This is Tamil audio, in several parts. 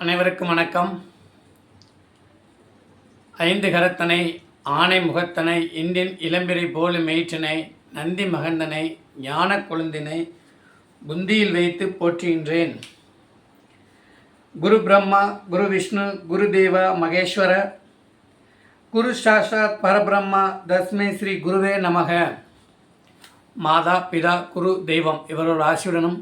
அனைவருக்கும் வணக்கம். ஐந்து கரத்தனை ஆனை முகத்தனை இந்தின் இளம்பிரை போலு மெயிற்றினை நந்தி மகந்தனை ஞான கொழுந்தினை புந்தியில் வைத்து போற்றுகின்றேன். குரு பிரம்மா குரு விஷ்ணு குரு தேவா மகேஸ்வர குரு சாஷாத் பரபிரம்மா தஸ்மை ஸ்ரீ குருவே நமக. மாதா பிதா குரு தெய்வம் இவரோட ஆசியுடனும்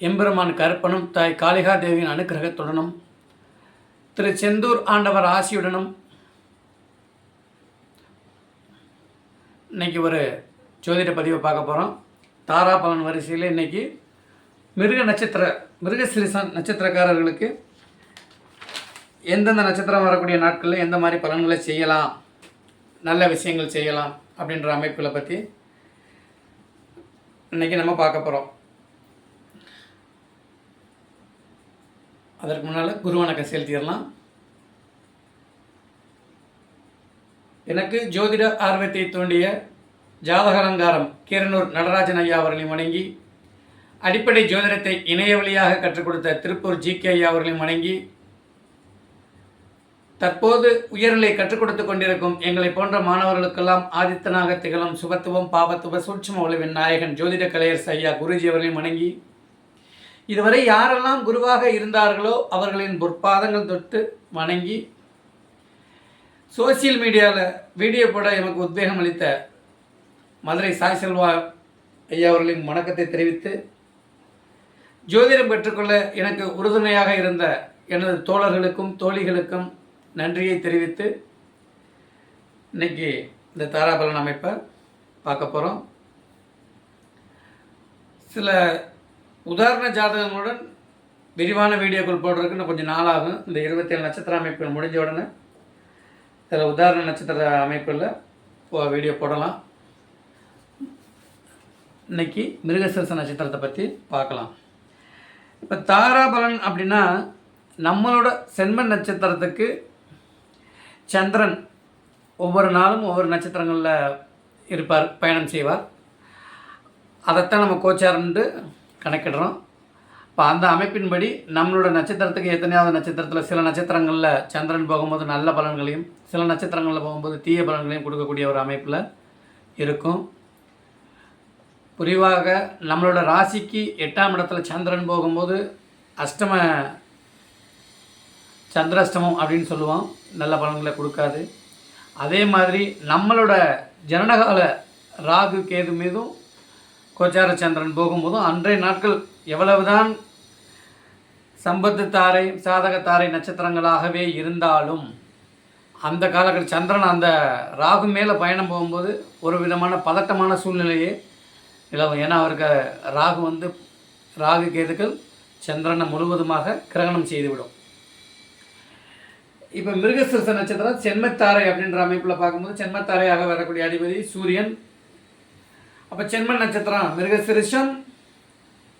எம்பெருமான் கருப்பனும் தாய் காளிகா தேவியின் அனுக்கிரகத்துடனும் திரு செந்தூர் ஆண்டவர் ஆசியுடனும். இன்னைக்கு ஒரு ஜோதிட பதிவை பார்க்க போகிறோம் தாராபலன் வரிசையில் இன்றைக்கி மிருக நட்சத்திர மிருகசிரிசன் நட்சத்திரக்காரர்களுக்கு எந்தெந்த நட்சத்திரம் வரக்கூடிய நாட்களில் எந்த மாதிரி பலன்களை செய்யலாம் நல்ல விஷயங்கள் செய்யலாம் அப்படின்ற அமைப்புகளை பற்றி இன்னைக்கு நம்ம பார்க்க போகிறோம் அதற்கு முன்னால் குரு வணக்கம் செலுத்திடலாம். எனக்கு ஜோதிட ஆர்வத்தை தூண்டிய ஜாதகலங்காரம் கீரனூர் நடராஜன் ஐயா அவர்களையும் வணங்கி அடிப்படை ஜோதிடத்தை இணைய வழியாக கற்றுக் கொடுத்த திருப்பூர் ஜி கே ஐயா அவர்களையும் வணங்கி தற்போது உயர்நிலை கற்றுக் கொடுத்து கொண்டிருக்கும் எங்களை போன்ற மாணவர்களுக்கெல்லாம் ஆதித்தனாக திகழும் சுபத்துவம் பாவத்துவ சூட்சம உழவின் நாயகன் ஜோதிட கலையர் ஐயா குருஜி அவர்களையும் வணங்கி இதுவரை யாரெல்லாம் குருவாக இருந்தார்களோ அவர்களின் பொற்பாதங்கள் தொட்டு வணங்கி சோசியல் மீடியாவில் வீடியோ போட எனக்கு உத்வேகம் அளித்த மதுரை சாய் செல்வா ஐயா அவர்களின் வணக்கத்தை தெரிவித்து ஜோதிடம் பெற்றுக்கொள்ள எனக்கு உறுதுணையாக இருந்த எனது தோழர்களுக்கும் தோழிகளுக்கும் நன்றியை தெரிவித்து இன்னைக்கு இந்த தாராபலன் அமைப்பை பார்க்க போகிறோம் சில உதாரண ஜாதகங்களுடன் விரிவான வீடியோக்கள் போடுறதுக்கு இன்னும் கொஞ்சம் நாளாகும். இந்த இருபத்தேழு நட்சத்திர அமைப்புகள் முடிஞ்ச உடனே சில உதாரண நட்சத்திர அமைப்பில் வீடியோ போடலாம். இன்னைக்கு மிருகசரச நட்சத்திரத்தை பற்றி பார்க்கலாம். இப்போ தாராபலன் அப்படின்னா நம்மளோட சென்ம நட்சத்திரத்துக்கு சந்திரன் ஒவ்வொரு நாளும் ஒவ்வொரு நட்சத்திரங்களில் இருப்பார் பயணம் செய்வார். அதைத்தான் நம்ம கோச்சாரன்ட்டு கணக்கிடுறோம். இப்போ அந்த அமைப்பின்படி நம்மளோட நட்சத்திரத்துக்கு எத்தனையாவது நட்சத்திரத்தில் சில நட்சத்திரங்களில் சந்திரன் போகும்போது நல்ல பலன்களையும் சில நட்சத்திரங்களில் போகும்போது தீய பலன்களையும் கொடுக்கக்கூடிய ஒரு அமைப்பில் இருக்கும். புரிவாக நம்மளோட ராசிக்கு எட்டாம் இடத்துல சந்திரன் போகும்போது அஷ்டம சந்திராஷ்டமம் அப்படின்னு சொல்லுவோம். நல்ல பலன்களை கொடுக்காது. அதே மாதிரி நம்மளோட ஜனனகால ராகு கேது மீதும் கோச்சார சந்திரன் போகும்போதும் அன்றைய நாட்கள் எவ்வளவுதான் சம்பத்து தாரை சாதக தாரை நட்சத்திரங்களாகவே இருந்தாலும் அந்த காலகட்ட சந்திரன் அந்த ராகு மேலே பயணம் போகும்போது ஒரு விதமான பதட்டமான சூழ்நிலையே நிலவும். ஏன்னா அவருக்கு ராகு வந்து ராகு கேதுக்கள் சந்திரனை முழுவதுமாக கிரகணம் செய்துவிடும். இப்போ மிருகசிரச நட்சத்திரம் சென்மத்தாரை அப்படின்ற அமைப்பில் பார்க்கும்போது சென்மத்தாரையாக வரக்கூடிய அதிபதி சூரியன் அப்போ சென்மன் நட்சத்திரம் மிருகசிருஷம்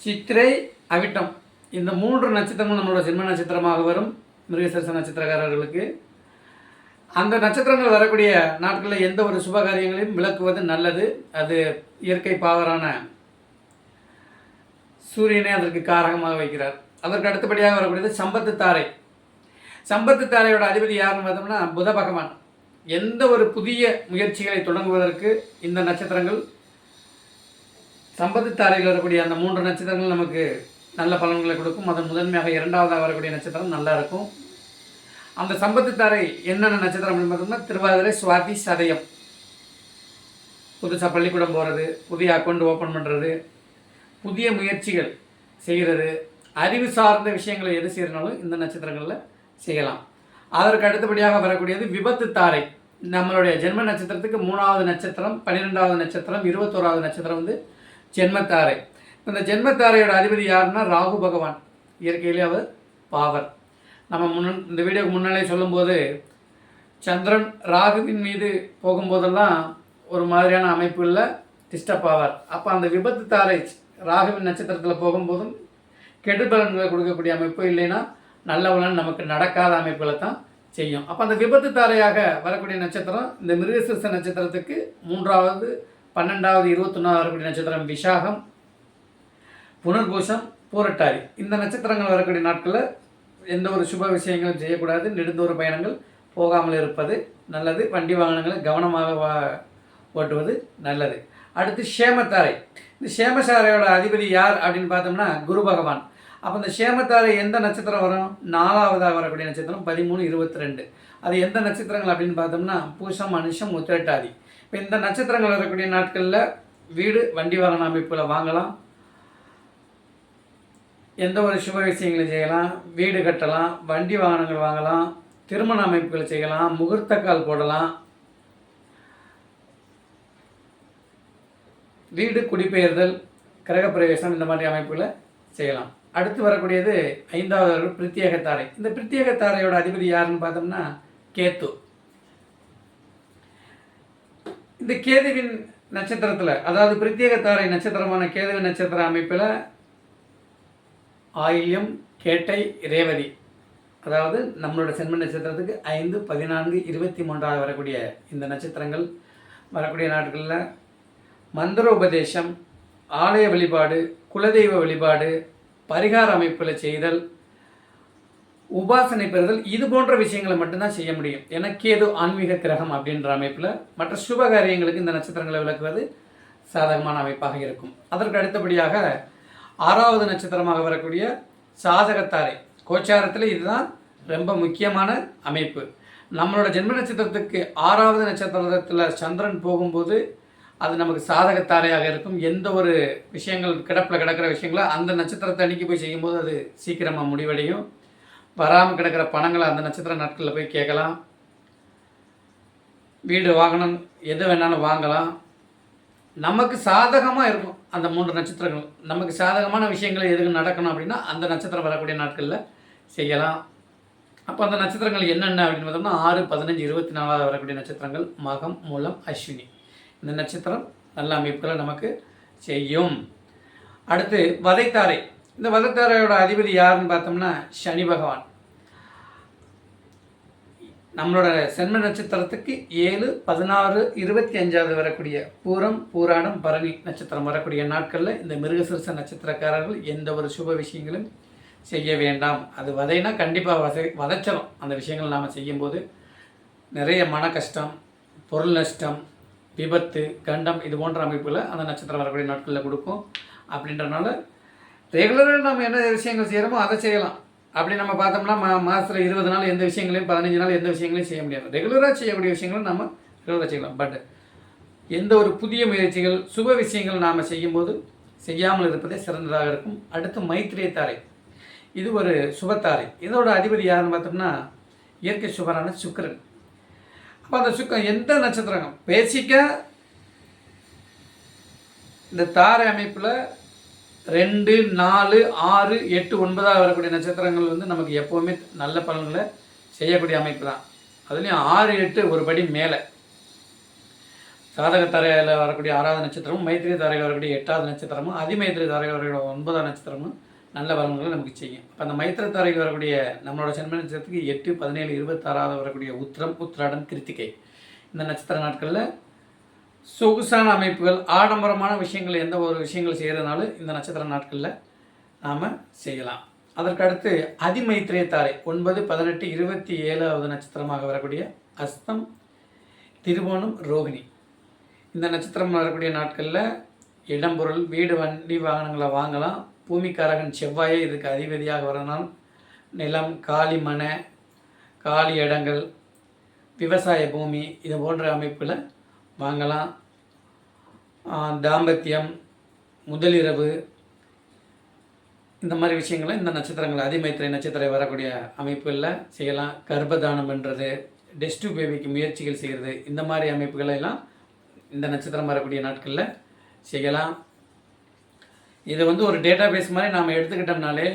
சித்திரை அவிட்டம். இந்த மூன்று நட்சத்திரமும் நம்மளோட சென்மன் நட்சத்திரமாக வரும் மிருகசிரச நட்சத்திரக்காரர்களுக்கு. அந்த நட்சத்திரங்கள் வரக்கூடிய நாட்களில் எந்த ஒரு சுப காரியங்களையும் விளக்குவது நல்லது. அது இயற்கை பாவரான சூரியனை அதற்கு காரகமாக வைக்கிறார். அதற்கு அடுத்தபடியாக வரக்கூடியது சம்பத்து தாரை. சம்பத்து தாரையோட அதிபதி யாருன்னு பார்த்தோம்னா புத பகவான். எந்த ஒரு புதிய முயற்சிகளை தொடங்குவதற்கு இந்த நட்சத்திரங்கள் சம்பத்து தாரையில் வரக்கூடிய அந்த மூன்று நட்சத்திரங்கள் நமக்கு நல்ல பலன்களை கொடுக்கும். அதன் முதன்மையாக இரண்டாவதாக வரக்கூடிய நட்சத்திரம் நல்லா இருக்கும். அந்த சம்பத்து தாரை என்னென்ன நட்சத்திரம் அப்படின்னு பார்த்தோம்னா திருவாதிரை சுவாதி சதயம். புதுசாக பள்ளிக்கூடம் போகிறது புதிய அக்கௌண்ட் ஓப்பன் பண்ணுறது புதிய முயற்சிகள் செய்கிறது அறிவு சார்ந்த விஷயங்களை எது செய்யறனாலும் இந்த நட்சத்திரங்களில் செய்யலாம். அதற்கு அடுத்தபடியாக வரக்கூடியது விபத்து தாரை. நம்மளுடைய ஜென்ம நட்சத்திரத்துக்கு மூணாவது நட்சத்திரம் பன்னிரெண்டாவது நட்சத்திரம் இருபத்தோராவது நட்சத்திரம் வந்து ஜென்மத்தாரை. இந்த ஜென்மத்தாரையோட அதிபதி யாருன்னா ராகு பகவான். இயற்கையிலே அவர் பாவர். நம்ம முன் இந்த வீடியோக்கு முன்னாலே சொல்லும்போது சந்திரன் ராகுவின் மீது போகும்போதெல்லாம் ஒரு மாதிரியான அமைப்புகளில் டிஸ்டர்ப் ஆவார் அப்போ அந்த விபத்து தாரை ராகுவின் நட்சத்திரத்தில் போகும்போதும் கெடுபலன்களை கொடுக்கக்கூடிய அமைப்பு இல்லைன்னா நல்ல பலன் நமக்கு நடக்காத அமைப்புகளை தான் செய்யும். அப்போ அந்த விபத்து தாரையாக வரக்கூடிய நட்சத்திரம் இந்த மிருகசிருச நட்சத்திரத்துக்கு மூன்றாவது பன்னெண்டாவது இருபத்தொன்னாவது வரக்கூடிய நட்சத்திரம் விசாகம் புனர்பூசம் பூரட்டாரி இந்த நட்சத்திரங்கள் வரக்கூடிய நாட்களில் எந்த ஒரு சுப விஷயங்களும் செய்யக்கூடாது. நெடுந்தூர பயணங்கள் போகாமல் இருப்பது நல்லது. வண்டி வாகனங்களை கவனமாக வா ஓட்டுவது நல்லது. அடுத்து சேமத்தாரை. இந்த சேமசாரையோட அதிபதி யார் அப்படின்னு பார்த்தோம்னா குரு பகவான். அப்போ இந்த சேமத்தாரை எந்த நட்சத்திரம் வரும்? நாலாவதாக வரக்கூடிய நட்சத்திரம் பதிமூணு இருபத்தி ரெண்டு. அது எந்த நட்சத்திரங்கள் அப்படின்னு பார்த்தோம்னா பூசம் மனுஷம் உத்திரட்டாதி. இப்போ இந்த நட்சத்திரங்கள் வரக்கூடிய நாட்களில் வீடு வண்டி வாகன அமைப்பில் வாங்கலாம். எந்த ஒரு சுப விஷயங்களும் செய்யலாம். வீடு கட்டலாம் வண்டி வாகனங்கள் வாங்கலாம் திருமண அமைப்புகளை செய்யலாம் முகூர்த்த கால் போடலாம். வீடு குடிபெயர்தல் கிரகப்பிரவேசம் இந்த மாதிரி அமைப்புகளை செய்யலாம். அடுத்து வரக்கூடியது ஐந்தாவது பிரத்யேக தாரை. இந்த பிரத்யேக தாரையோட அதிபதி யாருன்னு பார்த்தோம்னா கேத்து. இந்த கேதுவின் நட்சத்திரத்தில் அதாவது பிரத்யேக தாரை நட்சத்திரமான கேதுவின் நட்சத்திர அமைப்பில் ஆயில்யம் கேட்டை ரேவதி. அதாவது நம்மளோட சென்ம நட்சத்திரத்துக்கு ஐந்து பதினான்கு இருபத்தி மூன்றாவது வரக்கூடிய இந்த நட்சத்திரங்கள் வரக்கூடிய நாட்களில் மந்திர உபதேசம் ஆலய வழிபாடு குலதெய்வ வழிபாடு பரிகார அமைப்பில் செய்தல் உபாசனை பெறுதல் இது போன்ற விஷயங்களை மட்டும்தான் செய்ய முடியும். எனக்கு ஏதோ ஆன்மீக கிரகம் அப்படின்ற அமைப்பில் மற்ற சுப காரியங்களுக்கு இந்த நட்சத்திரங்களை விளக்குவது சாதகமான அமைப்பாக இருக்கும். அதற்கு அடுத்தபடியாக ஆறாவது நட்சத்திரமாக வரக்கூடிய சாதகத்தாரை. கோச்சாரத்தில் இதுதான் ரொம்ப முக்கியமான அமைப்பு. நம்மளோட ஜென்ம நட்சத்திரத்துக்கு ஆறாவது நட்சத்திரத்தில் சந்திரன் போகும்போது அது நமக்கு சாதகத்தாரையாக இருக்கும். எந்த ஒரு விஷயங்கள் கிடப்பில் கிடக்கிற விஷயங்களோ அந்த நட்சத்திரத்தை அன்னைக்கு போய் செய்யும்போது அது சீக்கிரமாக முடிவடையும். வராமல் கிடக்கிற பணங்களை அந்த நட்சத்திர நாட்களில் போய் கேட்கலாம். வீடு வாங்கணும் எது வேணாலும் வாங்கலாம். நமக்கு சாதகமாக இருக்கும் அந்த மூன்று நட்சத்திரங்கள். நமக்கு சாதகமான விஷயங்கள் எதுக்கு நடக்கணும் அப்படின்னா அந்த நட்சத்திரம் வரக்கூடிய நாட்களில் செய்யலாம். அப்போ அந்த நட்சத்திரங்கள் என்னென்ன அப்படின்னு பார்த்தோம்னா ஆறு பதினஞ்சு இருபத்தி நாலாவது வரக்கூடிய நட்சத்திரங்கள் மகம் மூலம் அஸ்வினி. இந்த நட்சத்திரம் நல்ல அமைப்புகளை நமக்கு செய்யும். அடுத்து வதைத்தாரை. இந்த வதைத்தாரையோட அதிபதி யாருன்னு பார்த்தோம்னா சனி பகவான். நம்மளோட சென்ம நட்சத்திரத்துக்கு ஏழு பதினாறு இருபத்தி அஞ்சாவது வரக்கூடிய பூரம் பூராடம் பரணி நட்சத்திரம் வரக்கூடிய நாட்களில் இந்த மிருகசிறுச நட்சத்திரக்காரர்கள் எந்த ஒரு சுப விஷயங்களும் செய்ய வேண்டாம். அது வதைனா கண்டிப்பாக வதை வதச்சிடும் அந்த விஷயங்கள் நாம் செய்யும்போது நிறைய மன கஷ்டம் பொருள் நஷ்டம் விபத்து கண்டம் இது போன்ற அமைப்புகளை அந்த நட்சத்திரம் வரக்கூடிய நாட்களில் கொடுக்கும். அப்படின்றனால ரெகுலராக நம்ம என்ன விஷயங்கள் செய்கிறோமோ அதை செய்யலாம். அப்படி நம்ம பார்த்தோம்னா மா மாதத்தில் இருபது நாள் எந்த விஷயங்களையும் பதினஞ்சு நாள் எந்த விஷயங்களையும் செய்ய முடியாது. ரெகுலராக செய்யக்கூடிய விஷயங்களும் நம்ம ரெகுலராக செய்யலாம். பட் எந்த ஒரு புதிய முயற்சிகள் சுப விஷயங்கள் நாம் செய்யும்போது செய்யாமல் இருப்பதே சிறந்ததாக இருக்கும். அடுத்து மைத்திரிய தாரை இது ஒரு சுபத்தாரை. இதோட அதிபதி யாருன்னு பார்த்தோம்னா இயற்கை சுபரான சுக்கரன். அப்போ அந்த சுக்கம் எந்த நட்சத்திரம் பேசிக்க இந்த தாரை அமைப்பில் ரெண்டு நாலு ஆறு எட்டு ஒன்பதாக வரக்கூடிய நட்சத்திரங்கள் வந்து நமக்கு எப்போவுமே நல்ல பலன்களை செய்யக்கூடிய அமைப்பு தான். அதுலேயும் ஆறு எட்டு ஒரு படி மேலே. சாதக தரையில் வரக்கூடிய ஆறாவது நட்சத்திரமும் மைத்திரி தரையில் வரக்கூடிய எட்டாவது நட்சத்திரமும் அதிமைத்திரி தரையில் வரக்கூடிய ஒன்பதாம் நட்சத்திரமும் நல்ல பலன்களை நமக்கு செய்யும். இப்போ அந்த மைத்திர தரையில் வரக்கூடிய நம்மளோட சென்ம நட்சத்திரத்துக்கு எட்டு பதினேழு இருபத்தாறாவது வரக்கூடிய உத்திரம் உத்திராடம் கிருத்திகை. இந்த நட்சத்திர நாட்களில் சொகுசான அமைப்புகள் ஆடம்பரமான விஷயங்கள் எந்த ஒரு விஷயங்கள் செய்கிறதுனாலும் இந்த நட்சத்திர நாட்களில் நாம் செய்யலாம். அதற்கு அடுத்து அதிமைத்திரிய தாரை ஒன்பது பதினெட்டு இருபத்தி ஏழாவது நட்சத்திரமாக வரக்கூடிய அஸ்தம் திருவோணம் ரோகிணி. இந்த நட்சத்திரம் வரக்கூடிய நாட்களில் இடம்பொருள் வீடு வண்டி வாகனங்களை வாங்கலாம். பூமிக்காரகன் செவ்வாயே இதுக்கு அதிபதியாக வரனால் நிலம் காலி மனை காலி இடங்கள் விவசாய பூமி இது போன்ற அமைப்பில் வாங்கலாம். தாம்பத்தியம் முதலிரவு இந்த மாதிரி விஷயங்களை இந்த நட்சத்திரங்கள் அதிமைத்திரை நட்சத்திரம் வரக்கூடிய அமைப்புகளில் செய்யலாம். கர்ப்பதானம் பண்ணுறது டெஸ்டு பேபிக்கு முயற்சிகள் செய்கிறது இந்த மாதிரி அமைப்புகளை எல்லாம் இந்த நட்சத்திரம் வரக்கூடிய நாட்களில் செய்யலாம். இதை வந்து ஒரு டேட்டா பேஸ் மாதிரி நாம் எடுத்துக்கிட்டோம்னாலே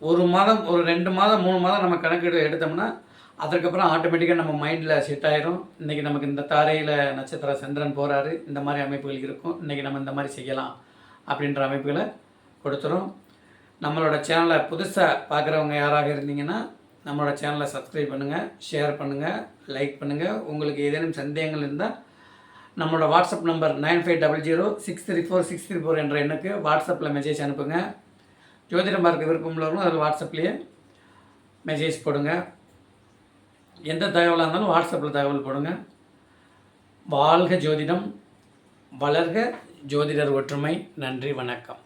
ஒரு மாதம் ஒரு ரெண்டு மாதம் மூணு மாதம் நம்ம கணக்கு எடுத்தோம்னா அதற்கப்புறம் ஆட்டோமேட்டிக்காக நம்ம மைண்டில் செட் ஆயிரும். இன்றைக்கி நமக்கு இந்த தாரையில் நட்சத்திர சந்திரன் போகிறாரு இந்த மாதிரி அமைப்புகள் இருக்கும். இன்றைக்கி நம்ம இந்த மாதிரி செய்யலாம் அப்படின்ற அமைப்புகளை கொடுத்துரும். நம்மளோட சேனலை புதுசாக பார்க்குறவங்க யாராக இருந்தீங்கன்னா நம்மளோட சேனலை சப்ஸ்கிரைப் பண்ணுங்கள் ஷேர் பண்ணுங்கள் லைக் பண்ணுங்கள் உங்களுக்கு ஏதேனும் சந்தேகங்கள் இருந்தால் நம்மளோட WhatsApp number nine five double zero six three four six three four என்ற எண்ணுக்கு வாட்ஸ்அப்பில் மெசேஜ் அனுப்புங்க. ஜோதிடம் பார்க்க விருப்பம் உள்ளவங்களும் அதில் வாட்ஸ்அப்லேயே மெசேஜ் போடுங்க. எந்த தகவலாக இருந்தாலும் வாட்ஸ்அப்பில் தகவல் போடுங்க. வாழ்க ஜோதிடம் வளர்க ஜோதிடர் ஒற்றுமை. நன்றி வணக்கம்.